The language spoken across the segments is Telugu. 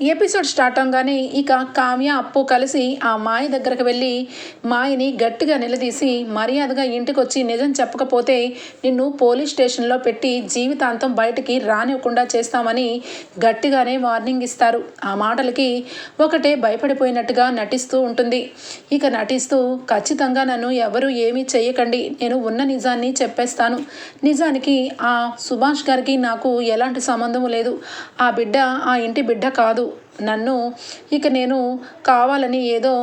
ఎపిసోడ్ స్టార్ట్ అవగానే ఇక కావ్య అప్పు కలిసి ఆ మాయ దగ్గరకు వెళ్ళి మాయని గట్టిగా నిలదీసి మర్యాదగా ఇంటికి వచ్చి నిజం చెప్పకపోతే నిన్ను పోలీస్ స్టేషన్లో పెట్టి జీవితాంతం బయటికి రానివ్వకుండా చేస్తామని గట్టిగానే వార్నింగ్ ఇస్తారు. ఆ మాటలకి ఒకటే భయపడిపోయినట్టుగా నటిస్తూ ఉంటుంది. ఇక నటిస్తూ ఖచ్చితంగా నన్ను ఎవరు ఏమీ చేయకండి నేను ఉన్న నిజాన్ని చెప్పేస్తాను. నిజానికి ఆ సుభాష్ గారికి నాకు ఎలాంటి సంబంధం లేదు. ఆ బిడ్డ ఆ ఇంటి బిడ్డ కాదు. నన్ను ఇక నేను కావాలని ఏదో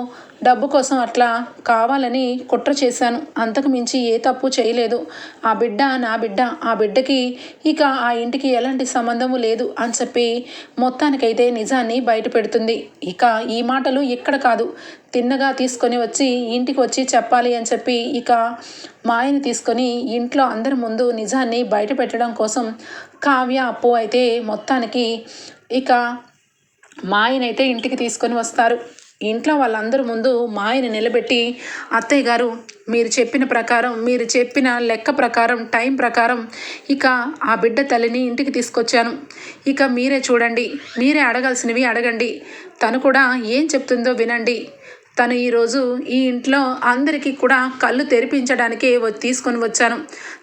డబ్బు కోసం అట్లా కావాలని కుట్ర చేశాను. అంతకు మించి ఏ తప్పు చేయలేదు. ఆ బిడ్డ నా బిడ్డ ఆ బిడ్డకి ఇక ఆ ఇంటికి ఎలాంటి సంబంధము లేదు అని చెప్పి మొత్తానికైతే నిజాన్ని బయట పెడుతుంది. ఇక ఈ మాటలు ఇక్కడ కాదు. తిన్నగా తీసుకొని వచ్చి ఇంటికి వచ్చి చెప్పాలి అని చెప్పి ఇక మాయని తీసుకొని ఇంట్లో అందరి ముందు నిజాన్ని బయట పెట్టడం కోసం కావ్య అప్పు అయితే మొత్తానికి ఇక మాయనైతే ఇంటికి తీసుకొని వస్తారు. ఇంట్లో వాళ్ళందరి ముందు మాయని నిలబెట్టి అత్తయ్య గారు మీరు చెప్పిన ప్రకారం మీరు చెప్పిన లెక్క ప్రకారం టైం ప్రకారం ఇక ఆ బిడ్డ తల్లిని ఇంటికి తీసుకొచ్చాను. ఇక మీరే చూడండి మీరే అడగాల్సినవి అడగండి. తను కూడా ఏం చెప్తుందో వినండి. తను ఈరోజు ఈ ఇంట్లో అందరికీ కూడా కళ్ళు తెరిపించడానికే తీసుకొని వచ్చాను.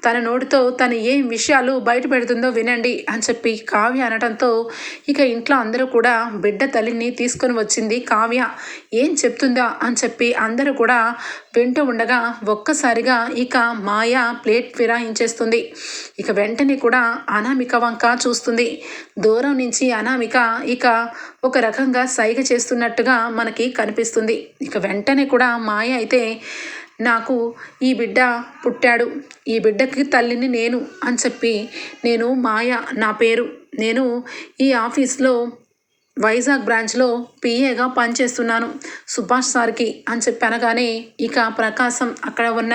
తన నోటితో తను ఏం విషయాలు బయట పెడుతుందో వినండి అని చెప్పి కావ్య అనడంతో ఇక ఇంట్లో అందరూ కూడా బిడ్డ తల్లిని తీసుకొని వచ్చింది. కావ్య ఏం చెప్తుందా అని చెప్పి అందరూ కూడా వింటూ ఉండగా ఒక్కసారిగా ఇక మాయ ప్లేట్ ఫిరాయించేస్తుంది. ఇక వెంటనే కూడా అనామిక వంక చూస్తుంది. దూరం నుంచి అనామిక ఇక ఒక రకంగా సైగ చేస్తున్నట్టుగా మనకి కనిపిస్తుంది. ఇక వెంటనే కూడా మాయ అయితే నాకు ఈ బిడ్డ పుట్టాడు. ఈ బిడ్డకి తల్లిని నేను అని చెప్పి నేను మాయ నా పేరు. నేను ఈ ఆఫీస్లో వైజాగ్ బ్రాంచ్లో పిఏగా పనిచేస్తున్నాను. సుభాష్ సార్కి అని చెప్పి అనగానే ఇక ప్రకాశం అక్కడ ఉన్న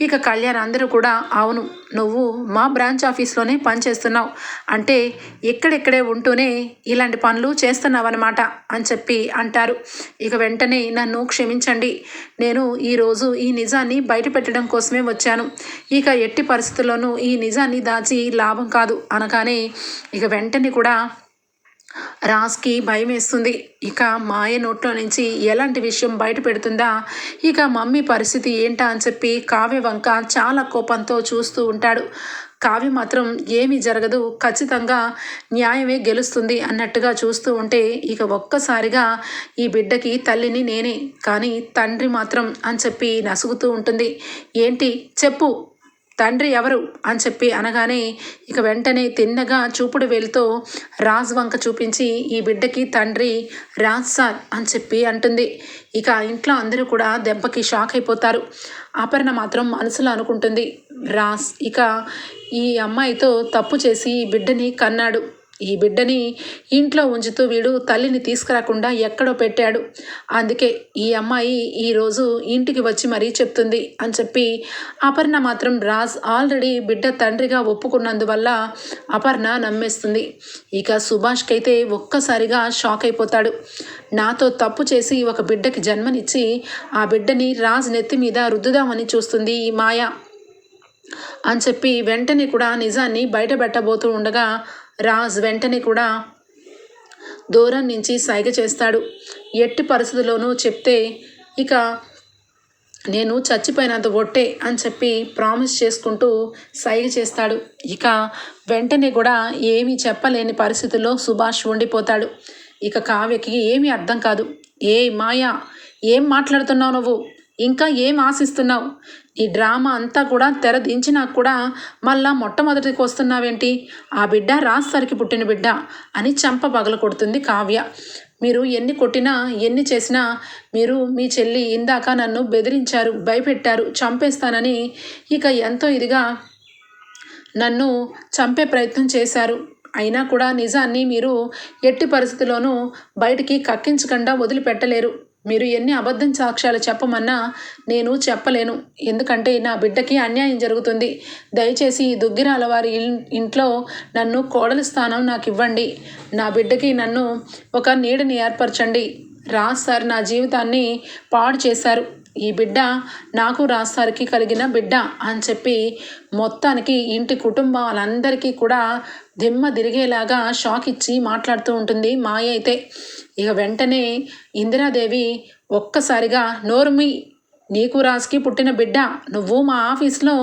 ఇక కళ్యాణ్ అందరూ కూడా అవును నువ్వు మా బ్రాంచ్ ఆఫీస్లోనే పనిచేస్తున్నావు. అంటే ఎక్కడెక్కడే ఉంటూనే ఇలాంటి పనులు చేస్తున్నావన్నమాట అని చెప్పి అంటారు. ఇక వెంటనే నన్ను క్షమించండి. నేను ఈరోజు ఈ నిజాన్ని బయట పెట్టడం కోసమే వచ్చాను. ఇక ఎట్టి పరిస్థితుల్లోనూ ఈ నిజాన్ని దాచి లాభం కాదు అనగానే ఇక వెంటనే కూడా రాజ్కి భయం వేస్తుంది. ఇక మాయ నోట్లో నుంచి ఎలాంటి విషయం బయట పెడుతుందా? ఇక మమ్మీ పరిస్థితి ఏంటా అని చెప్పి కావ్య వంక చాలా కోపంతో చూస్తూ ఉంటాడు. కావ్య మాత్రం ఏమీ జరగదు ఖచ్చితంగా న్యాయమే గెలుస్తుంది అన్నట్టుగా చూస్తూ ఉంటే ఇక ఒక్కసారిగా ఈ బిడ్డకి తల్లిని నేనే కానీ తండ్రి మాత్రం అని చెప్పి నసుగుతూ ఉంటుంది. ఏంటి? చెప్పు. తండ్రి ఎవరు అని చెప్పి అనగానే ఇక వెంటనే తిన్నగా చూపుడు వేలుతో రాజ్ వంక చూపించి ఈ బిడ్డకి తండ్రి రాజ్ సార్ అని చెప్పి అంటుంది. ఇక ఇంట్లో అందరూ కూడా దెబ్బకి షాక్ అయిపోతారు. అపర్ణ మాత్రం మనసులో అనుకుంటుంది. రాజ్ ఇక ఈ అమ్మాయితో తప్పు చేసి ఈ బిడ్డని కన్నాడు. ఈ బిడ్డని ఇంట్లో ఉంచుతూ వీడు తల్లిని తీసుకురాకుండా ఎక్కడో పెట్టాడు. అందుకే ఈ అమ్మాయి ఈరోజు ఇంటికి వచ్చి మరీ చెప్తుంది అని చెప్పి అపర్ణ మాత్రం రాజ్ ఆల్రెడీ బిడ్డ తండ్రిగా ఒప్పుకున్నందువల్ల అపర్ణ నమ్మేస్తుంది. ఇక సుభాష్కి అయితే ఒక్కసారిగా షాక్ అయిపోతాడు. నాతో తప్పు చేసి ఒక బిడ్డకి జన్మనిచ్చి ఆ బిడ్డని రాజ్ నెత్తి మీద రుద్దుదామని చూస్తుంది ఈ మాయ అని చెప్పి వెంటనే కూడా నిజాన్ని బయటపెట్టబోతూ ఉండగా రాజ్ వెంటనే కూడా దూరం నుంచి సైగ చేస్తాడు. ఎట్టి పరిస్థితుల్లోనూ చెప్తే ఇక నేను చచ్చిపోయినంత ఒట్టే అని చెప్పి ప్రామిస్ చేసుకుంటూ సైగ చేస్తాడు. ఇక వెంటనే కూడా ఏమీ చెప్పలేని పరిస్థితుల్లో సుభాష్ ఉండిపోతాడు. ఇక కావ్యకి ఏమీ అర్థం కాదు. ఏ మాయా ఏం మాట్లాడుతున్నావు నువ్వు? ఇంకా ఏం ఆశిస్తున్నావు? ఈ డ్రామా అంతా కూడా తెర దించినా కూడా మళ్ళా మొట్టమొదటికి వస్తున్నావేంటి? ఆ బిడ్డ రాజసరికి పుట్టిన బిడ్డ అని చంప పగల కొడుతుంది కావ్య. మీరు ఎన్ని కొట్టినా ఎన్ని చేసినా మీరు మీ చెల్లి ఇందాక నన్ను బెదిరించారు భయపెట్టారు చంపేస్తానని ఇక ఎంతో ఇదిగా నన్ను చంపే ప్రయత్నం చేశారు. అయినా కూడా నిజాన్ని మీరు ఎట్టి పరిస్థితిలోనూ బయటికి కక్కించకుండా వదిలిపెట్టలేరు. మీరు ఎన్ని అబద్ధం సాక్ష్యాలు చెప్పమన్నా నేను చెప్పలేను. ఎందుకంటే నా బిడ్డకి అన్యాయం జరుగుతుంది. దయచేసి ఈ దుగ్గిరాల వారి ఇంట్లో నన్ను కోడలి స్థానం నాకు ఇవ్వండి నా బిడ్డకి నన్ను ఒక నీడని ఏర్పరచండి. రాజ్ సార్ నా జీవితాన్ని పాడు చేశారు. ఈ బిడ్డ నాకు రాజ్ సార్కి కలిగిన బిడ్డ అని చెప్పి మొత్తానికి ఇంటి కుటుంబాలందరికీ కూడా దిమ్మ తిరిగేలాగా షాక్ ఇచ్చి మాట్లాడుతూ ఉంటుంది మాయ అయితే ఇక వెంటనే ఇందిరాదేవి ఒక్కసారిగా నోరుమి నీకు రాజ్కి పుట్టిన బిడ్డ నువ్వు మా ఆఫీస్లో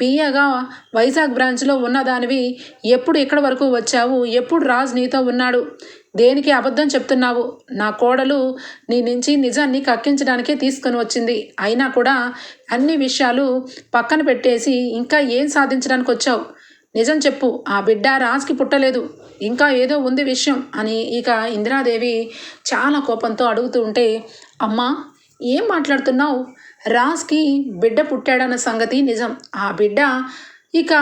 పిఏగా వైజాగ్ బ్రాంచ్లో ఉన్నదానివి ఎప్పుడు ఇక్కడ వరకు వచ్చావు ఎప్పుడు రాజ్ నీతో ఉన్నాడు దేనికి అబద్ధం చెప్తున్నావు? నా కోడలు నీ నుంచి నిజాన్ని కక్కించడానికే తీసుకొని వచ్చింది. అయినా కూడా అన్ని విషయాలు పక్కన పెట్టేసి ఇంకా ఏం సాధించడానికి వచ్చావు నిజం చెప్పు ఆ బిడ్డ రాజ్కి పుట్టలేదు. ఇంకా ఏదో ఉంది విషయం అని ఇక ఇందిరాదేవి చాలా కోపంతో అడుగుతూ ఉంటే అమ్మా ఏం మాట్లాడుతున్నావు? రాజ్కి బిడ్డ పుట్టాడన్న సంగతి నిజం. ఆ బిడ్డ ఇక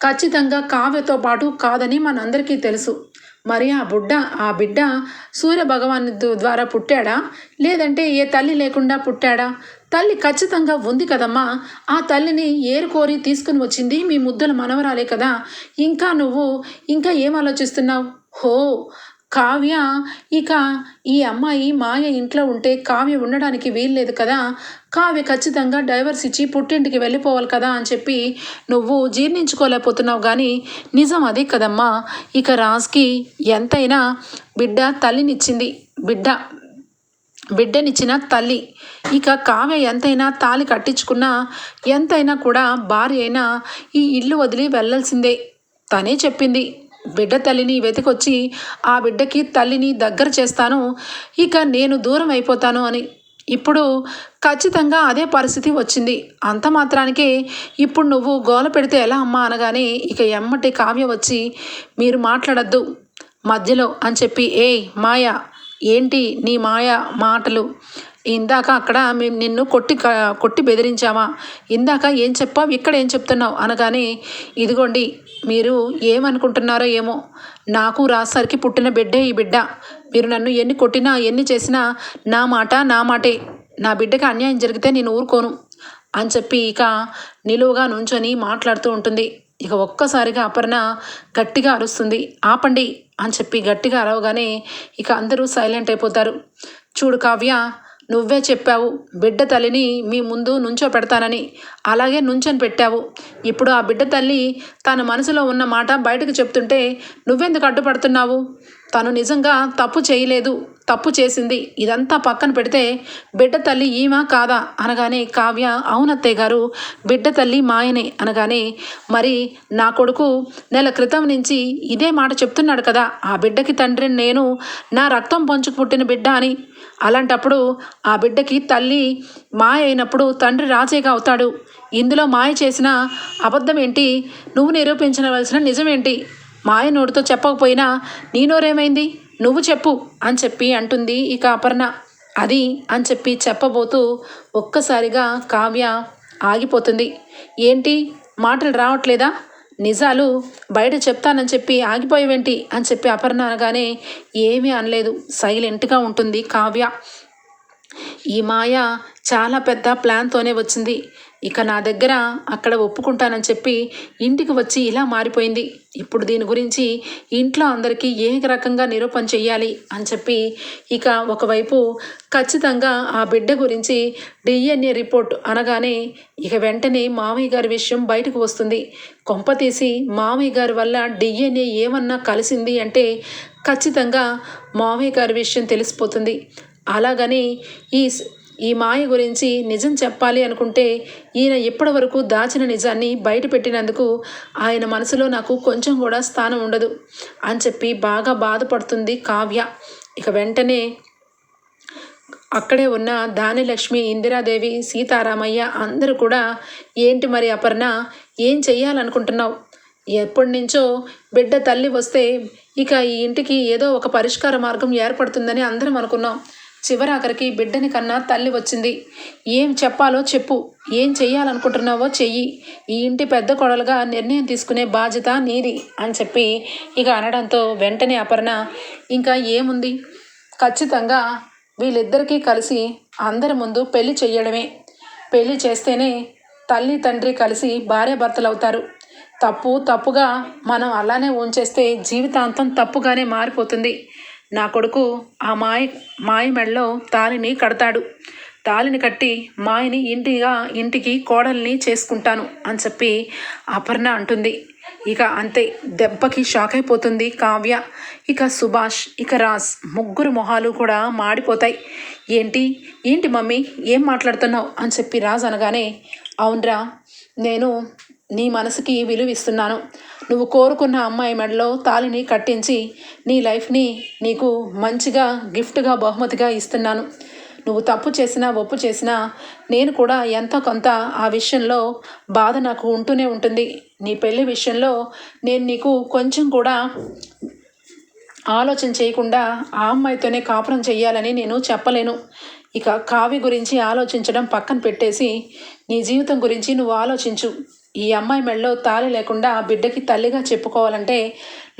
ఖచ్చితంగా కావ్యతో పాటు కాదని మనందరికీ తెలుసు. మరి ఆ బుడ్డ ఆ బిడ్డ సూర్య భగవాన్ ద్వారా పుట్టాడా? లేదంటే ఏ తల్లి లేకుండా పుట్టాడా? తల్లి ఖచ్చితంగా ఉంది కదమ్మా. ఆ తల్లిని ఏరుకోరి తీసుకుని వచ్చింది మీ ముద్దుల మనవరాలే కదా. ఇంకా నువ్వు ఇంకా ఏం ఆలోచిస్తున్నావు? హో కావ్య ఇక ఈ అమ్మాయి మాయ ఇంట్లో ఉంటే కావ్య ఉండడానికి వీల్లేదు కదా. కావ్య ఖచ్చితంగా డైవర్స్ ఇచ్చి పుట్టింటికి వెళ్ళిపోవాలి కదా అని చెప్పి నువ్వు జీర్ణించుకోలేకపోతున్నావు కానీ నిజం అదే కదమ్మా. ఇక రాజ్కి ఎంతైనా బిడ్డ తల్లినిచ్చింది బిడ్డ బిడ్డనిచ్చిన తల్లి. ఇక కావ్య ఎంతైనా తాలి కట్టించుకున్నా ఎంతైనా కూడా భార్య అయినా ఈ ఇల్లు వదిలి వెళ్ళాల్సిందే. తనే చెప్పింది. బిడ్డ తల్లిని వెతికొచ్చి ఆ బిడ్డకి తల్లిని దగ్గర చేస్తాను ఇక నేను దూరం అయిపోతాను అని. ఇప్పుడు ఖచ్చితంగా అదే పరిస్థితి వచ్చింది. అంత మాత్రానికే ఇప్పుడు నువ్వు గోల పెడితే ఎలా అమ్మా అనగానే ఇక ఎమ్మటి కావ్య వచ్చి మీరు మాట్లాడద్దు మధ్యలో అని చెప్పి ఏయ్ మాయా ఏంటి నీ మాయ మాటలు? ఇందాక అక్కడ మేము నిన్ను కొట్టి క- కొట్టి బెదిరించామా? ఇందాక ఏం చెప్పావు? ఇక్కడ ఏం చెప్తున్నావు? అనగానే ఇదిగోండి మీరు ఏమనుకుంటున్నారో ఏమో. నాకు రాసరికి పుట్టిన బిడ్డే ఈ బిడ్డ. మీరు నన్ను ఎన్ని కొట్టినా ఎన్ని చేసినా నా మాట నా మాటే. నా బిడ్డకి అన్యాయం జరిగితే నేను ఊరుకోను. అని చెప్పి ఇక నిలువుగా నుంచొని మాట్లాడుతూ ఉంటుంది. ఇక ఒక్కసారిగా అపర్ణ గట్టిగా అరుస్తుంది. ఆపండి అని చెప్పి గట్టిగా అరవగానే ఇక అందరూ సైలెంట్ అయిపోతారు. చూడు కావ్య నువ్వే చెప్పావు బిడ్డ తల్లిని మీ ముందు నుంచో పెడతానని అలాగే నుంచొని పెట్టావు. ఇప్పుడు ఆ బిడ్డ తల్లి తన మనసులో ఉన్న మాట బయటకు చెప్తుంటే నువ్వెందుకు అడ్డుపడుతున్నావు? తను నిజంగా తప్పు చేయలేదు తప్పు చేసింది. ఇదంతా పక్కన పెడితే బిడ్డ తల్లి ఈమె కాదా? అనగానే కావ్య అవునత్తయ్య గారు బిడ్డ తల్లి మాయనే. అనగానే మరి నా కొడుకు నెల క్రితం నుంచి ఇదే మాట చెప్తున్నాడు కదా. ఆ బిడ్డకి తండ్రిని నేను నా రక్తం పంచుకు పుట్టిన బిడ్డ అని. అలాంటప్పుడు ఆ బిడ్డకి తల్లి మాయ అయినప్పుడు తండ్రి రాజేగా అవుతాడు. ఇందులో మాయ చేసిన అబద్ధం ఏంటి నువ్వు నిరూపించవలసిన నిజమేంటి? మాయ నోటితో చెప్పకపోయినా నీ నోరేమైంది? నువ్వు చెప్పు అని చెప్పి అంటుంది ఇక అపర్ణ. అది అని చెప్పి చెప్పబోతూ ఒక్కసారిగా కావ్య ఆగిపోతుంది. ఏంటి? మాటలు రావట్లేదా? నిజాలు బయట చెప్తానని చెప్పి ఆగిపోయేవేంటి అని చెప్పి అపర్ణ అనగానే ఏమీ అనలేదు. సైలెంట్గా ఉంటుంది కావ్య. ఈ మాయ చాలా పెద్ద ప్లాన్తోనే వచ్చింది. ఇక నా దగ్గర అక్కడ ఒప్పుకుంటానని చెప్పి ఇంటికి వచ్చి ఇలా మారిపోయింది. ఇప్పుడు దీని గురించి ఇంట్లో అందరికీ ఏ రకంగా నిరూపణ చెయ్యాలి అని చెప్పి ఇక ఒకవైపు ఖచ్చితంగా ఆ బిడ్డ గురించి డిఎన్ఏ రిపోర్ట్ అనగానే ఇక వెంటనే మామయ్య గారి విషయం బయటకు వస్తుంది. కొంపతీసి మామయ్య గారి వల్ల డిఎన్ఏ ఏమన్నా కలిసింది అంటే ఖచ్చితంగా మామయ్య గారి విషయం తెలిసిపోతుంది. అలాగని ఈ ఈ మాయ గురించి నిజం చెప్పాలి అనుకుంటే ఈయన ఇప్పటి వరకు దాచిన నిజాన్ని బయటపెట్టినందుకు ఆయన మనసులో నాకు కొంచెం కూడా స్థానం ఉండదు అని చెప్పి బాగా బాధపడుతుంది కావ్య. ఇక వెంటనే అక్కడే ఉన్న దానిలక్ష్మి ఇందిరాదేవి సీతారామయ్య అందరూ కూడా ఏంటి మరి అపర్ణ ఏం చెయ్యాలనుకుంటున్నావు? ఎప్పటి నుంచో బిడ్డ తల్లి వస్తే ఇక ఈ ఇంటికి ఏదో ఒక పరిష్కార మార్గం ఏర్పడుతుందని అందరం అనుకున్నాం. చివరాఖరికి బిడ్డని కన్నా తల్లి వచ్చింది. ఏం చెప్పాలో చెప్పు. ఏం చెయ్యాలనుకుంటున్నావో చెయ్యి. ఈ ఇంటి పెద్ద కొడలుగా నిర్ణయం తీసుకునే బాధ్యత నీది అని చెప్పి ఇక అనడంతో వెంటనే అపర్ణ ఇంకా ఏముంది? ఖచ్చితంగా వీళ్ళిద్దరికీ కలిసి అందరి ముందు పెళ్ళి చెయ్యడమే. పెళ్ళి చేస్తేనే తల్లి తండ్రి కలిసి భార్యాభర్తలు అవుతారు తప్పు తప్పుగా మనం అలానే ఉంచేస్తే జీవితాంతం తప్పుగానే మారిపోతుంది. నా కొడుకు ఆ మాయ మాయ మెడలో తాలిని కడతాడు. తాలిని కట్టి మాయని ఇంటిగా ఇంటికి కోడల్ని చేసుకుంటాను అని చెప్పి అపర్ణ అంటుంది. ఇక అంతే దెబ్బకి షాక్ అయిపోతుంది కావ్య. ఇక సుభాష్ ఇక రాజ్ ముగ్గురు మొహాలు కూడా మాడిపోతాయి. ఏంటి? ఏంటి మమ్మీ? ఏం మాట్లాడుతున్నావు? అని చెప్పి రాజ్ అనగానే అవునరా నేను నీ మనసుకి విలువిస్తున్నాను. నువ్వు కోరుకున్న అమ్మాయి మెడలో తాలిని కట్టించి నీ లైఫ్ని నీకు మంచిగా గిఫ్ట్గా బహుమతిగా ఇస్తున్నాను. నువ్వు తప్పు చేసినా ఒప్పు చేసినా నేను కూడా ఎంతో కొంత ఆ విషయంలో బాధ నాకు ఉంటూనే ఉంటుంది. నీ పెళ్ళి విషయంలో నేను నీకు కొంచెం కూడా ఆలోచన చేయకుండా ఆ అమ్మాయితోనే కాపురం చేయాలని నేను చెప్పలేను. ఇక కావ్య గురించి ఆలోచించడం పక్కన పెట్టేసి నీ జీవితం గురించి నువ్వు ఆలోచించు. ఈ అమ్మాయి మెడలో తాళి లేకుండా బిడ్డకి తల్లిగా చెప్పుకోవాలంటే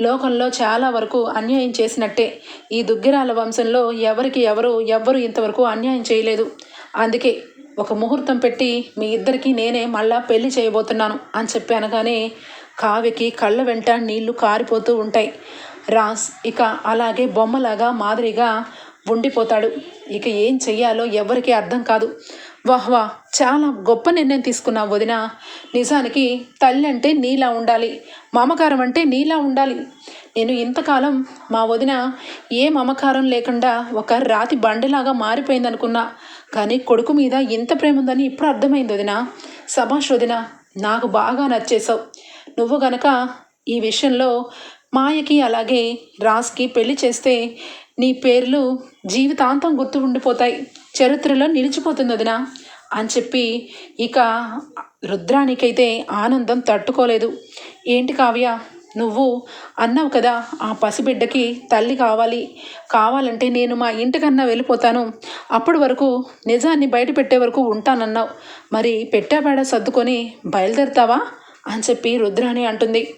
లోకంలో చాలా వరకు అన్యాయం చేసినట్టే. ఈ దుగ్గిరాల వంశంలో ఎవరికి ఎవరు ఎవ్వరు ఇంతవరకు అన్యాయం చేయలేదు. అందుకే ఒక ముహూర్తం పెట్టి మీ ఇద్దరికీ నేనే మళ్ళా పెళ్ళి చేయబోతున్నాను అని చెప్పి అనగానే కావ్యకి కళ్ళ వెంట నీళ్ళు కారిపోతూ ఉంటాయి. రాస్ ఇక అలాగే బొమ్మలాగా మాదిరిగా ఉండిపోతాడు. ఇక ఏం చెయ్యాలో ఎవరికీ అర్థం కాదు. వాహ్ వాహ్ చాలా గొప్ప నిర్ణయం తీసుకున్నావు వదిన. నిజానికి తల్లి అంటే నీలా ఉండాలి మమకారం అంటే నీలా ఉండాలి. నేను ఇంతకాలం మా వదిన ఏ మమకారం లేకుండా ఒక రాతి బండిలాగా మారిపోయిందనుకున్నా. కానీ కొడుకు మీద ఇంత ప్రేమ ఉందని ఇప్పుడు అర్థమైంది వదిన. సభాష్ వదిన నాకు బాగా నచ్చేసావు నువ్వు గనక ఈ విషయంలో మాయకి అలాగే రాజ్కి పెళ్ళి చేస్తే నీ పేర్లు జీవితాంతం గుర్తు ఉండిపోతాయి. చరిత్రలో నిలిచిపోతుంది వదినా అని చెప్పి ఇక రుద్రానికైతే ఆనందం తట్టుకోలేదు. ఏంటి కావ్య? నువ్వు అన్నావు కదా ఆ పసిబిడ్డకి తల్లి కావాలి. కావాలంటే నేను మా ఇంటికన్నా వెళ్ళిపోతాను. అప్పటి వరకు నిజాన్ని బయట పెట్టే వరకు ఉంటానన్నావు. మరి పెట్టాబేడ సర్దుకొని బయలుదేరుతావా? అని చెప్పి రుద్రాణి అంటుంది.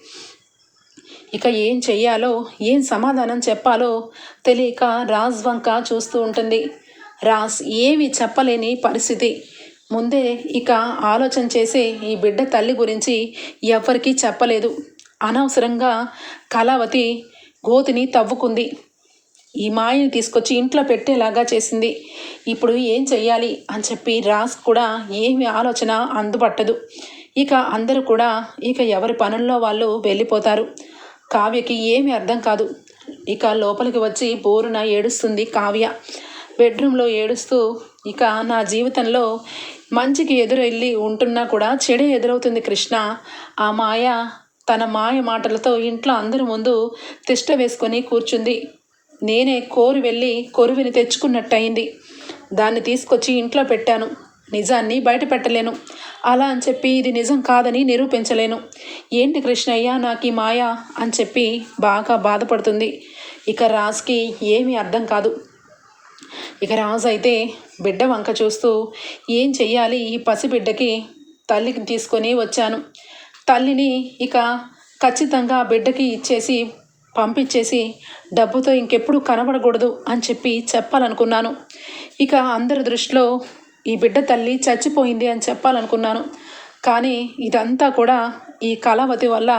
ఇక ఏం చెయ్యాలో ఏం సమాధానం చెప్పాలో తెలియక రాజ్ వంక చూస్తూ ఉంటుంది. రాజ్ ఏమి చెప్పలేని పరిస్థితి. ముందే ఇక ఆలోచన చేసే ఈ బిడ్డ తల్లి గురించి ఎవరికీ చెప్పలేదు. అనవసరంగా కళావతి గోతిని తవ్వుకుంది. ఈ మాయని తీసుకొచ్చి ఇంట్లో పెట్టేలాగా చేసింది. ఇప్పుడు ఏం చెయ్యాలి అని చెప్పి రాస్ కూడా ఏమి ఆలోచన అందుపట్టదు. ఇక అందరూ కూడా ఇక ఎవరి పనుల్లో వాళ్ళు వెళ్ళిపోతారు. కావ్యకి ఏమి అర్థం కాదు. ఇక లోపలికి వచ్చి బోరున ఏడుస్తుంది కావ్య. బెడ్రూమ్లో ఏడుస్తూ ఇక నా జీవితంలో మంచికి ఎదురెళ్ళి ఉంటున్నా కూడా చెడే ఎదురవుతుంది కృష్ణ. ఆ మాయ తన మాయ మాటలతో ఇంట్లో అందరి ముందు తిష్ట వేసుకొని కూర్చుంది. నేనే కోరు వెళ్ళి కొరువిని తెచ్చుకున్నట్టయింది. దాన్ని తీసుకొచ్చి ఇంట్లో పెట్టాను. నిజాన్ని బయట పెట్టలేను అలా అని చెప్పి ఇది నిజం కాదని నిరూపించలేను. ఏంటి కృష్ణయ్య నాకు ఈ మాయ? అని చెప్పి బాగా బాధపడుతుంది. ఇక రాజ్కి ఏమీ అర్థం కాదు. ఇక రాజు అయితే బిడ్డ వంక చూస్తూ ఏం చెయ్యాలి? ఈ పసిబిడ్డకి తల్లికి తీసుకొని వచ్చాను. తల్లిని ఇక ఖచ్చితంగా బిడ్డకి ఇచ్చేసి పంపించేసి డబ్బుతో ఇంకెప్పుడు కనబడకూడదు అని చెప్పి చెప్పాలనుకున్నాను. ఇక అందరి దృష్టిలో ఈ బిడ్డ తల్లి చచ్చిపోయింది అని చెప్పాలనుకున్నాను. కానీ ఇదంతా కూడా ఈ కళావతి వల్ల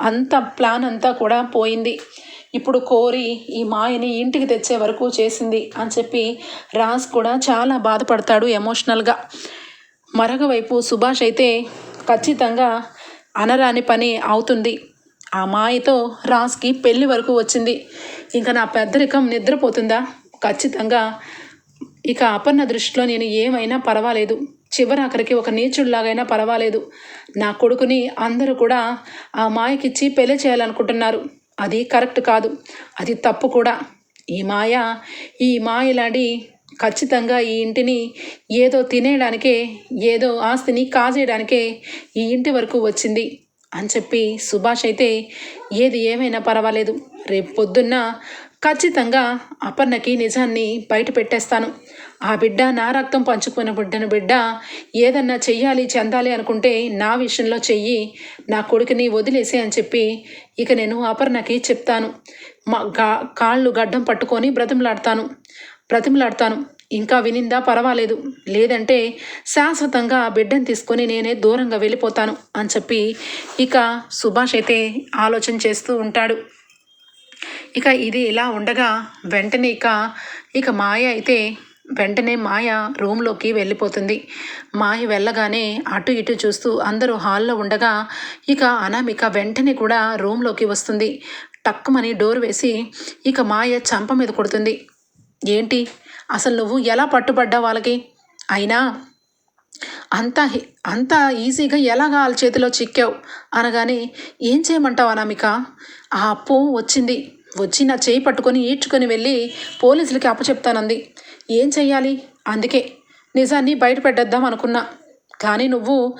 అంత ప్లాన్ అంతా కూడా పోయింది. ఇప్పుడు కోరి ఈ మాయని ఇంటికి తెచ్చే వరకు చేసింది అని చెప్పి రాజ్ కూడా చాలా బాధపడతాడు ఎమోషనల్గా మరొక వైపు సుభాష్ అయితే ఖచ్చితంగా అనరాని పని అవుతుంది. ఆ మాయతో రాజ్కి పెళ్ళి వరకు వచ్చింది. ఇంకా నా పెద్దరికం నిద్రపోతుందా? ఖచ్చితంగా ఇక అపర్ణ దృష్టిలో నేను ఏమైనా పర్వాలేదు. చివరాఖరికి ఒక నీచుడిలాగైనా పర్వాలేదు. నా కొడుకుని అందరూ కూడా ఆ మాయకిచ్చి పెళ్ళి చేయాలనుకుంటున్నారు. అది కరెక్ట్ కాదు. అది తప్పు కూడా. ఈ మాయ ఈ మాయలాడి ఖచ్చితంగా ఈ ఇంటిని ఏదో తినేయడానికే ఏదో ఆస్తిని కాజేయడానికే ఈ ఇంటి వరకు వచ్చింది. అని చెప్పి సుభాష్ అయితే ఏది ఏమైనా పర్వాలేదు. రేపు పొద్దున్న ఖచ్చితంగా అపర్ణకి నిజాన్ని బయట పెట్టేస్తాను. ఆ బిడ్డ నా రక్తం పంచుకున్న బిడ్డను బిడ్డ ఏదన్నా చెయ్యాలి చెందాలి అనుకుంటే నా విషయంలో చెయ్యి నా కొడుకుని వదిలేసి అని చెప్పి ఇక నేను అపర్ణకి చెప్తాను. మా గా కాళ్ళు గడ్డం పట్టుకొని బ్రతిమలాడతాను బ్రతిమలాడతాను. ఇంకా వినిందా పర్వాలేదు. లేదంటే శాశ్వతంగా ఆ బిడ్డను తీసుకొని నేనే దూరంగా వెళ్ళిపోతాను అని చెప్పి ఇక సుభాష్ అయితే ఆలోచన చేస్తూ ఉంటాడు. ఇక ఇది ఇలా ఉండగా వెంటనే ఇక ఇక మాయ అయితే వెంటనే మాయ రూమ్లోకి వెళ్ళిపోతుంది. మాయ వెళ్ళగానే అటు ఇటు చూస్తూ అందరూ హాల్లో ఉండగా ఇక అనామిక వెంటనే కూడా రూమ్లోకి వస్తుంది. టక్కుమని డోర్ వేసి ఇక మాయ చంప మీద కొడుతుంది. ఏంటి? అసలు నువ్వు ఎలా పట్టుబడ్డా వాళ్ళకి? అయినా అంత అంత ఈజీగా ఎలాగా వాళ్ళ చేతిలో చిక్కావు? అనగానే ఏం చేయమంటావు అనామిక? ఆ అప్పు వచ్చింది. వచ్చి నా చేయి పట్టుకొని ఈడ్చుకొని వెళ్ళి పోలీసులకి అప్పచెప్తానంది. ఏం చెయ్యాలి? అందుకే. నిజాన్ని బయట పెట్టేద్దాం అనుకున్నా. కానీ నువ్వు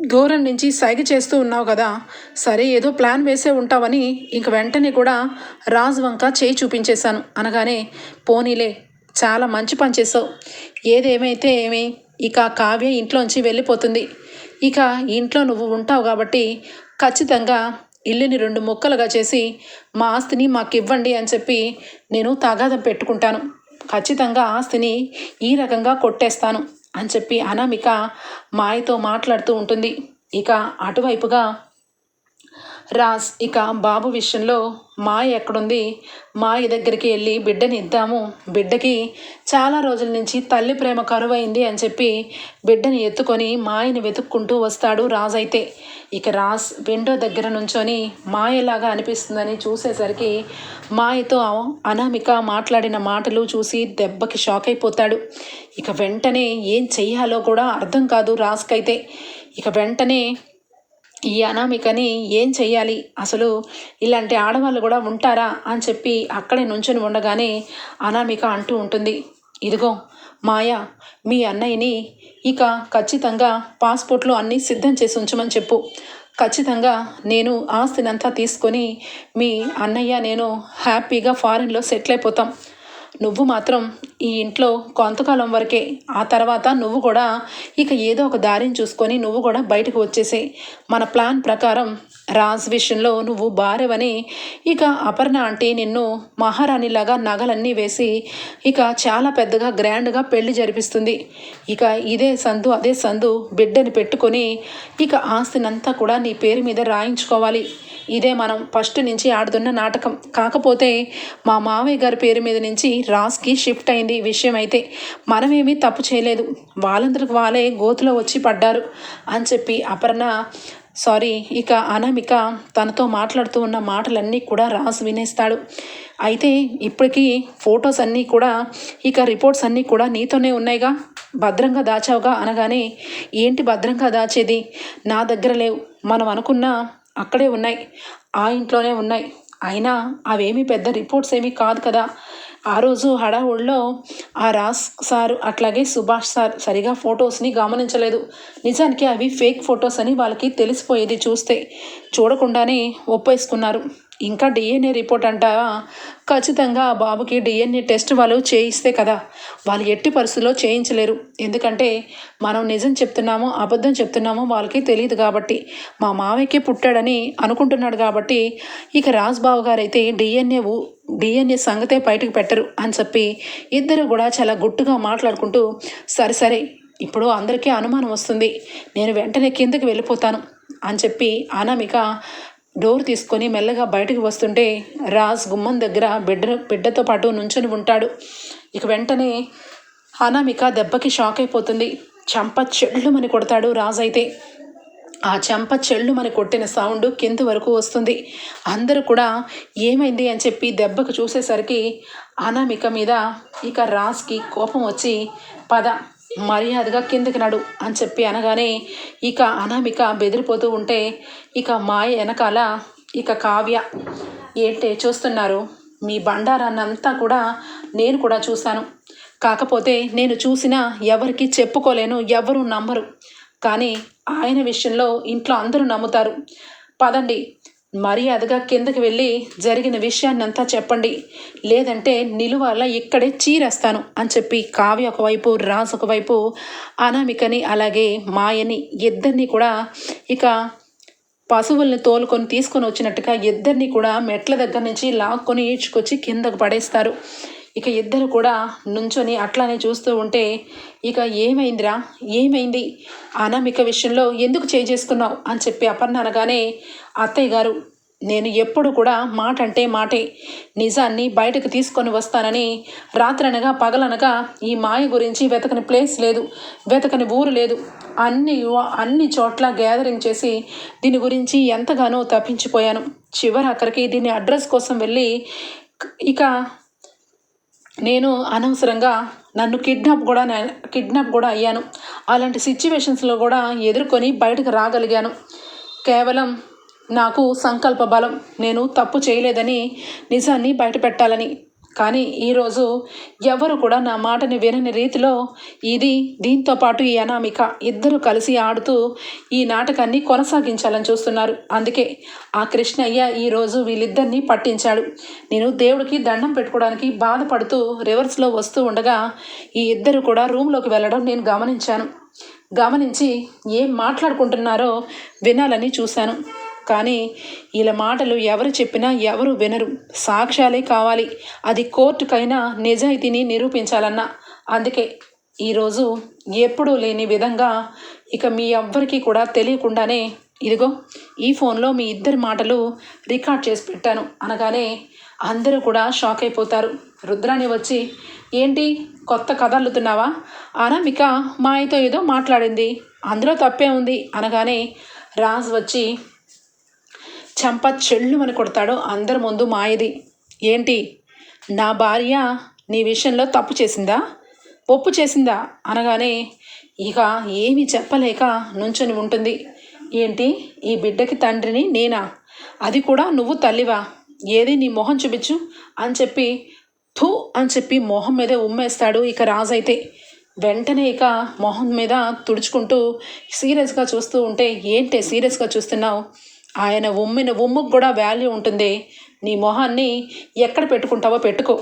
దూరం నుంచి సైగ చేస్తూ ఉన్నావు కదా. సరే ఏదో ప్లాన్ వేసే ఉంటావని ఇంక వెంటనే కూడా రాజు వంక చేయి చూపించేశాను. అనగానే పోనీలే చాలా మంచి పని చేసావు ఏదేమైతే ఏమి ఇక కావ్య ఇంట్లోంచి వెళ్ళిపోతుంది. ఇక ఇంట్లో నువ్వు ఉంటావు కాబట్టి ఖచ్చితంగా ఇల్లుని రెండు ముక్కలుగా చేసి మా ఆస్తిని మాకు ఇవ్వండి అని చెప్పి నేను తగాదం పెట్టుకుంటాను. ఖచ్చితంగా ఆస్తిని ఈ రకంగా కొట్టేస్తాను అని చెప్పి అనామిక మాయతో మాట్లాడుతూ ఉంటుంది. ఇక అటువైపుగా రాజ్ ఇక బాబు విషయంలో మాయ ఎక్కడుంది? మాయ దగ్గరికి వెళ్ళి బిడ్డని ఇద్దాము. బిడ్డకి చాలా రోజుల నుంచి తల్లి ప్రేమ కరువైంది అని చెప్పి బిడ్డని ఎత్తుకొని మాయని వెతుక్కుంటూ వస్తాడు రాజ్ అయితే. ఇక రాజ్ విండో దగ్గర నుంచొని మాయలాగా అనిపిస్తుందని చూసేసరికి మాయతో అనామిక మాట్లాడిన మాటలు చూసి దెబ్బకి షాక్ అయిపోతాడు. ఇక వెంటనే ఏం చెయ్యాలో కూడా అర్థం కాదు రాజ్కైతే. ఇక వెంటనే ఈ అనామికని ఏం చెయ్యాలి? అసలు ఇలాంటి ఆడవాళ్ళు కూడా ఉంటారా? అని చెప్పి అక్కడే నుంచొని ఉండగానే అనామిక అంటూ ఉంటుంది. ఇదిగో మాయా మీ అన్నయ్యని ఇక ఖచ్చితంగా పాస్పోర్ట్లో అన్నీ సిద్ధం చేసి ఉంచమని చెప్పు. ఖచ్చితంగా నేను ఆస్తినంతా తీసుకొని మీ అన్నయ్య నేను హ్యాపీగా ఫారిన్లో సెటిల్ అయిపోతాం. నువ్వు మాత్రం ఈ ఇంట్లో కొంతకాలం వరకే ఆ తర్వాత నువ్వు కూడా ఇక ఏదో ఒక దారిని చూసుకొని నువ్వు కూడా బయటకు వచ్చేసే. మన ప్లాన్ ప్రకారం రాజ్ విషయంలో నువ్వు భార్యవని ఇక అపర్ణ అంటే నిన్ను మహారాణిలాగా నగలన్నీ వేసి ఇక చాలా పెద్దగా గ్రాండ్గా పెళ్ళి జరిపిస్తుంది. ఇక ఇదే సందు అదే సందు బిడ్డని పెట్టుకొని ఇక ఆస్తినంతా కూడా నీ పేరు మీద రాయించుకోవాలి. ఇదే మనం ఫస్ట్ నుంచి ఆడుతున్న నాటకం. కాకపోతే మా మావయ్య గారి పేరు మీద నుంచి రాస్కి షిఫ్ట్ అయింది విషయం అయితే. మనమేమీ తప్పు చేయలేదు. వాళ్ళందరికి వాళ్ళే గోతులో వచ్చి పడ్డారు అని చెప్పి అపర్ణ సారీ ఇక అనామిక తనతో మాట్లాడుతూ ఉన్న మాటలన్నీ కూడా రాసు వినేస్తాడు. అయితే ఇప్పటికీ ఫొటోస్ అన్నీ కూడా ఇక రిపోర్ట్స్ అన్నీ కూడా నీతోనే ఉన్నాయిగా. భద్రంగా దాచావుగా అనగానే ఏంటి భద్రంగా దాచేది? నా దగ్గర లేవు. మనం అనుకున్న అక్కడే ఉన్నాయి. ఆ ఇంట్లోనే ఉన్నాయి. అయినా అవేమీ పెద్ద రిపోర్ట్స్ ఏమీ కాదు కదా. ఆ రోజు హడావుడిలో ఆ రాస్ సార్ అట్లాగే సుభాష్ సార్ సరిగా ఫొటోస్ని గమనించలేదు. నిజానికి అవి ఫేక్ ఫొటోస్ అని వాళ్ళకి తెలిసిపోయేది చూస్తే చూడకుండానే ఒప్పేసుకున్నారు. ఇంకా డిఎన్ఏ రిపోర్ట్ అంట ఖచ్చితంగా ఆ బాబుకి డిఎన్ఏ టెస్ట్ వాళ్ళు చేయిస్తే కదా. వాళ్ళు ఎట్టి పరిస్థితుల్లో చేయించలేరు. ఎందుకంటే మనం నిజం చెప్తున్నామో అబద్ధం చెప్తున్నామో వాళ్ళకి తెలియదు కాబట్టి. మా మావయ్యకి పుట్టాడని అనుకుంటున్నాడు కాబట్టి ఇక రాజ్బాబు గారైతే డిఎన్ఏ డిఎన్ఏ సంగతే బయటకు పెట్టరు అని చెప్పి ఇద్దరు కూడా చాలా గుట్టుగా మాట్లాడుకుంటూ సరే సరే ఇప్పుడు అందరికీ అనుమానం వస్తుంది. నేను వెంటనే కిందకి వెళ్ళిపోతాను అని చెప్పి అనామిక డోర్ తీసుకొని మెల్లగా బయటకు వస్తుంటే రాజ్ గుమ్మం దగ్గర బిడ్డ బిడ్డతో పాటు నుంచొని ఉంటాడు. ఇక వెంటనే అనామిక దెబ్బకి షాక్ అయిపోతుంది. చంప చెళ్ళుమని కొడతాడు రాజ్ అయితే. ఆ చెంప చెళ్ళుమని కొట్టిన సౌండ్ కింద వరకు వస్తుంది. అందరూ కూడా ఏమైంది అని చెప్పి దెబ్బకు చూసేసరికి అనామిక మీద ఇక రాజ్కి కోపం వచ్చి పద మర్యాదగా కిందకి నడు అని చెప్పి అనగానే ఇక అనామిక బెదిరిపోతూ ఉంటే ఇక మాయ వెనకాల ఇక కావ్య. ఏంటే చూస్తున్నారు? మీ బండారాన్నంతా కూడా నేను కూడా చూశాను. కాకపోతే నేను చూసినా ఎవరికి చెప్పుకోలేను ఎవరు నమ్మరు. కానీ ఆయన విషయంలో ఇంట్లో అందరూ నమ్ముతారు. పదండి మర్యాదగా కిందకి వెళ్ళి జరిగిన విషయాన్నంతా చెప్పండి. లేదంటే నిలువాల ఇక్కడే చీరేస్తాను అని చెప్పి కావ్య ఒకవైపు రాజు ఒకవైపు అనామికని అలాగే మాయని ఇద్దరిని కూడా ఇక పశువుల్ని తోలుకొని తీసుకొని వచ్చినట్టుగా ఇద్దరిని కూడా మెట్ల దగ్గర నుంచి లాక్కొని ఈడ్చుకొచ్చి కిందకు పడేస్తారు. ఇక ఇద్దరు కూడా నుంచొని అట్లానే చూస్తూ ఉంటే ఇక ఏమైందిరా? ఏమైంది? అనామిక విషయంలో ఎందుకు చేసుకున్నావు? అని చెప్పి అపర్ణ అనగానే అత్తయ్య గారు నేను ఎప్పుడు కూడా మాట అంటే మాటే నిజాన్ని బయటకు తీసుకొని వస్తానని రాత్రనగా పగలనగా ఈ మాయ గురించి వెతకని ప్లేస్ లేదు వెతకని ఊరు లేదు. అన్ని అన్ని చోట్ల గ్యాదరింగ్ చేసి దీని గురించి ఎంతగానో తప్పించిపోయాను. చివరి అక్కడికి దీని అడ్రస్ కోసం వెళ్ళి ఇక నేను అనవసరంగా నన్ను కిడ్నాప్ కూడా కిడ్నాప్ కూడా అయ్యాను. అలాంటి సిచ్యువేషన్స్లో కూడా ఎదుర్కొని బయటకు రాగలిగాను. కేవలం నాకు సంకల్ప బలం. నేను తప్పు చేయలేదని నిజాన్ని బయట పెట్టాలని కానీ ఈరోజు ఎవరు కూడా నా మాటని వినని రీతిలో ఇది దీంతో పాటు ఈ అనామిక ఇద్దరు కలిసి ఆడుతూ ఈ నాటకాన్ని కొనసాగించాలని చూస్తున్నారు. అందుకే ఆ కృష్ణయ్య ఈరోజు వీళ్ళిద్దరినీ పట్టించాడు. నేను దేవుడికి దండం పెట్టుకోవడానికి బాధపడుతూ రివర్స్లో వస్తూ ఉండగా ఈ ఇద్దరు కూడా రూమ్లోకి వెళ్ళడం నేను గమనించాను. గమనించి ఏం మాట్లాడుకుంటున్నారో వినాలని చూశాను. కానీ ఇలా మాటలు ఎవరు చెప్పినా ఎవరు వినరు. సాక్ష్యాలే కావాలి. అది కోర్టుకైనా నిజాయితీని నిరూపించాలన్నా. అందుకే ఈరోజు ఎప్పుడూ లేని విధంగా ఇక మీ ఎవ్వరికీ కూడా తెలియకుండానే ఇదిగో ఈ ఫోన్లో మీ ఇద్దరి మాటలు రికార్డ్ చేసి పెట్టాను అనగానే అందరూ కూడా షాక్ అయిపోతారు. రుద్రాణి వచ్చి ఏంటి కొత్త కదలుతున్నావా అల్లుతున్నావా? అనామిక మాయతో ఏదో మాట్లాడింది. అందులో తప్పే ఉంది అనగానే రాజ్ వచ్చి చంప చెల్లుమని కొడతాడు అందరి ముందు మాయది. ఏంటి? నా భార్య నీ విషయంలో తప్పు చేసిందా? ఒప్పు చేసిందా? అనగానే ఇక ఏమీ చెప్పలేక నుంచొని ఉంటుంది. ఏంటి? ఈ బిడ్డకి తండ్రిని నేనా? అది కూడా నువ్వు తల్లివా? ఏది నీ మొహం చూపించు అని చెప్పి థూ అని చెప్పి మొహం మీద ఉమ్మేస్తాడు ఇక రాజైతే. వెంటనే ఇక మొహం మీద తుడుచుకుంటూ సీరియస్గా చూస్తూ ఉంటే ఏంటి సీరియస్గా చూస్తున్నావు? ఆయన ఉమ్మిన ఉమ్ముకు కూడా వాల్యూ ఉంటుంది. నీ మొహాన్ని ఎక్కడ పెట్టుకుంటావో పెట్టుకో.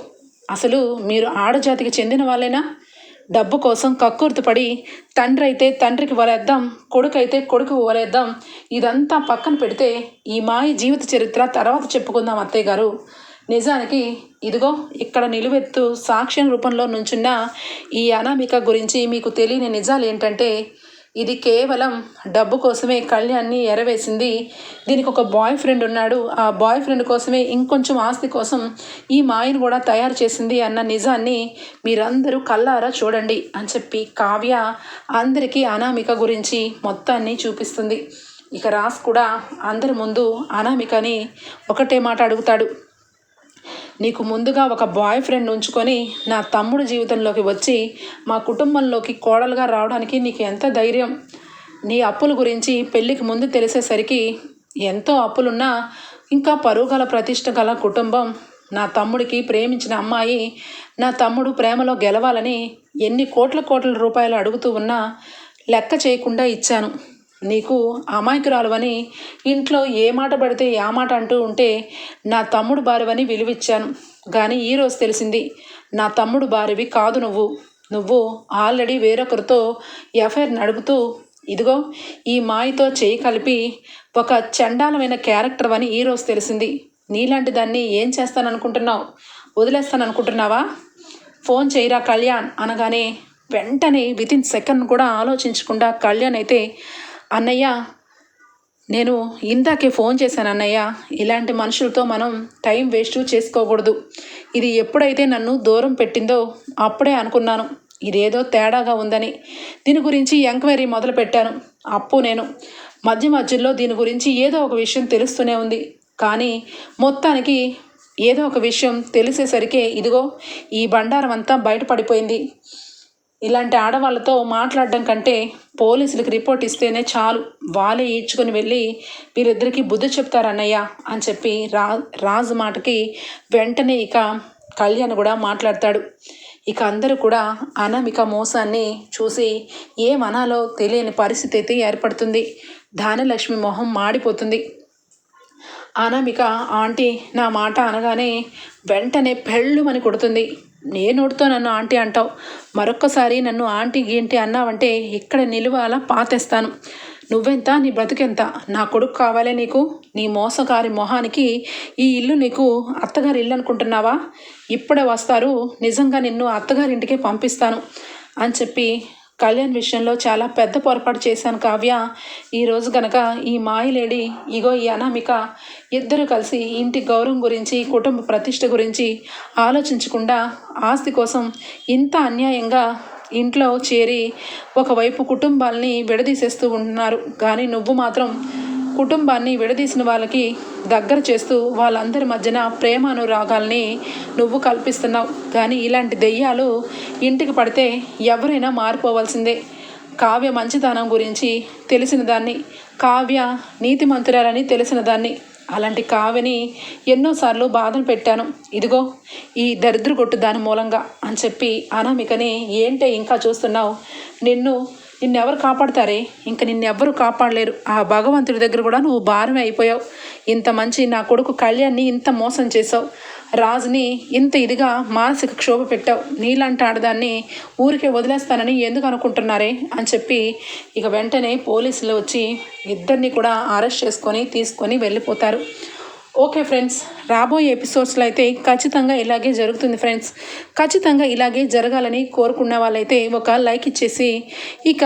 అసలు మీరు ఆడజాతికి చెందిన వాళ్ళేనా? డబ్బు కోసం కక్కుర్తిపడి తండ్రి అయితే తండ్రికి వలేద్దాం కొడుకు అయితే కొడుకు వలేద్దాం ఇదంతా పక్కన పెడితే ఈ మాయ జీవిత చరిత్ర తర్వాత చెప్పుకుందాం అత్తయ్య గారు. నిజానికి ఇదిగో ఇక్కడ నిలువెత్తు సాక్ష్యం రూపంలో నుంచున్న ఈ అనామిక గురించి మీకు తెలియని నిజాలు ఏంటంటే ఇది కేవలం డబ్బు కోసమే కళ్యాణ్ని ఎరవేసింది. దీనికి ఒక బాయ్ ఫ్రెండ్ ఉన్నాడు. ఆ బాయ్ ఫ్రెండ్ కోసమే ఇంకొంచెం ఆస్తి కోసం ఈ మాయను కూడా తయారు చేసింది అన్న నిజాన్ని మీరందరూ కల్లారా చూడండి అని చెప్పి కావ్య అందరికీ అనామిక గురించి మొత్తాన్ని చూపిస్తుంది. ఇక రాస్ కూడా అందరి ముందు అనామికని ఒకటే మాట అడుగుతాడు. నీకు ముందుగా ఒక బాయ్ ఫ్రెండ్ ఉంచుకొని నా తమ్ముడు జీవితంలోకి వచ్చి మా కుటుంబంలోకి కోడలుగా రావడానికి నీకు ఎంత ధైర్యం? నీ అప్పుల గురించి పెళ్ళికి ముందు తెలిసేసరికి ఎంతో అప్పులున్నా ఇంకా పరుగల ప్రతిష్ట గల కుటుంబం. నా తమ్ముడికి ప్రేమించిన అమ్మాయి నా తమ్ముడు ప్రేమలో గెలవాలని ఎన్ని కోట్ల కోట్ల రూపాయలు అడుగుతూ ఉన్నా లెక్క చేయకుండా ఇచ్చాను. నీకు అమాయకురాలువని ఇంట్లో ఏ మాట పడితే ఆ మాట అంటూ ఉంటే నా తమ్ముడు భార్యవని విలువిచ్చాను. కానీ ఈరోజు తెలిసింది నా తమ్ముడు భార్యవి కాదు నువ్వు. నువ్వు ఆల్రెడీ వేరొకరితో ఎఫ్ఐఆర్ నడుపుతూ ఇదిగో ఈ మాయతో చేయి కలిపి ఒక చండాలమైన క్యారెక్టర్ అని ఈరోజు తెలిసింది. నీలాంటి దాన్ని ఏం చేస్తాననుకుంటున్నావు? వదిలేస్తాననుకుంటున్నావా? ఫోన్ చేయరా కళ్యాణ్ అనగానే వెంటనే వితిన్ సెకండ్ కూడా ఆలోచించకుండా కళ్యాణ్ అయితే అన్నయ్య నేను ఇందాకే ఫోన్ చేశాను అన్నయ్య. ఇలాంటి మనుషులతో మనం టైం వేస్ట్ చేసుకోకూడదు. ఇది ఎప్పుడైతే నన్ను దూరం పెట్టిందో అప్పుడే అనుకున్నాను. ఇదేదో తేడాగా ఉందని. దీని గురించి ఎంక్వైరీ మొదలు పెట్టాను. అప్పు నేను. మధ్య మధ్యలో దీని గురించి ఏదో ఒక విషయం తెలుస్తూనే ఉంది. కానీ మొత్తానికి ఏదో ఒక విషయం తెలిసేసరికి ఇదిగో ఈ బండారం అంతా బయటపడిపోయింది. ఇలాంటి ఆడవాళ్ళతో మాట్లాడడం కంటే పోలీసులకు రిపోర్ట్ ఇస్తేనే చాలు. వాళ్ళే ఈడ్చుకొని వెళ్ళి వీరిద్దరికీ బుద్ధి చెప్తారన్నయ్య అని చెప్పి రా రాజు మాటకి వెంటనే ఇక కళ్యాణ్ కూడా మాట్లాడతాడు. ఇక అందరూ కూడా అనామిక మోసాన్ని చూసి ఏమనాలో తెలియని పరిస్థితి అయితే ఏర్పడుతుంది. ధానలక్ష్మి మొహం మాడిపోతుంది. అనామిక ఆంటీ నా మాట అనగానే వెంటనే పెళ్ళుమని కొడుతుంది. నేను నోటితో నన్ను ఆంటీ అంటావు. మరొక్కసారి నన్ను ఆంటీ గీంటి అన్నావంటే ఇక్కడ నిలువ అలా పాతేస్తాను. నువ్వెంత? నీ బ్రతికెంత? నా కొడుకు కావాలే నీకు? నీ మోసగారి మొహానికి ఈ ఇల్లు నీకు అత్తగారి ఇల్లు అనుకుంటున్నావా? ఇప్పుడే వస్తారు. నిజంగా నిన్ను అత్తగారింటికే పంపిస్తాను అని చెప్పి కళ్యాణ్ విషయంలో చాలా పెద్ద పొరపాటు చేశాను కావ్య. ఈరోజు గనక ఈ మాయలేడి ఇగో ఈ అనామిక ఇద్దరు కలిసి ఇంటి గౌరవం గురించి కుటుంబ ప్రతిష్ట గురించి ఆలోచించకుండా ఆస్తి కోసం ఇంత అన్యాయంగా ఇంట్లో చేరి ఒకవైపు కుటుంబాల్ని విడదీసేస్తూ ఉంటున్నారు. కానీ నువ్వు మాత్రం కుటుంబాన్ని విడదీసిన వాళ్ళకి దగ్గర చేస్తూ వాళ్ళందరి మధ్యన ప్రేమ అనురాగాల్ని నువ్వు కల్పిస్తున్నావు. కానీ ఇలాంటి దెయ్యాలు ఇంటికి పడితే ఎవరైనా మారిపోవాల్సిందే. కావ్య మంచితనం గురించి తెలిసిన దాన్ని కావ్య నీతిమంతురాలని తెలిసిన దాన్ని అలాంటి కావ్యని ఎన్నోసార్లు బాధలు పెట్టాను. ఇదిగో ఈ దరిద్రగొట్టు దాని మూలంగా అని చెప్పి అనామికని ఏంటే ఇంకా చూస్తున్నావు? నిన్ను నిన్నెవరు కాపాడతారే? ఇంక నిన్నెవ్వరు కాపాడలేరు. ఆ భగవంతుడి దగ్గర కూడా నువ్వు భారమే అయిపోయావు. ఇంత మంచి నా కొడుకు కళ్యాణ్ని ఇంత మోసం చేసావు రాజుని ఇంత ఇదిగా మానసిక క్షోభ పెట్టావు. నీలాంటి ఆడదాన్ని ఊరికే వదిలేస్తానని ఎందుకు అనుకుంటున్నారే? అని చెప్పి ఇక వెంటనే పోలీసులు వచ్చి ఇద్దరిని కూడా అరెస్ట్ చేసుకొని తీసుకొని వెళ్ళిపోతారు. ఓకే ఫ్రెండ్స్ రాబోయే ఎపిసోడ్స్లో అయితే ఖచ్చితంగా ఇలాగే జరుగుతుంది ఫ్రెండ్స్. ఖచ్చితంగా ఇలాగే జరగాలని కోరుకున్న వాళ్ళైతే ఒక లైక్ ఇచ్చేసి ఇక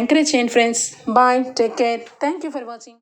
ఎంకరేజ్ చేయండి friends. Bye take care. Thank you for watching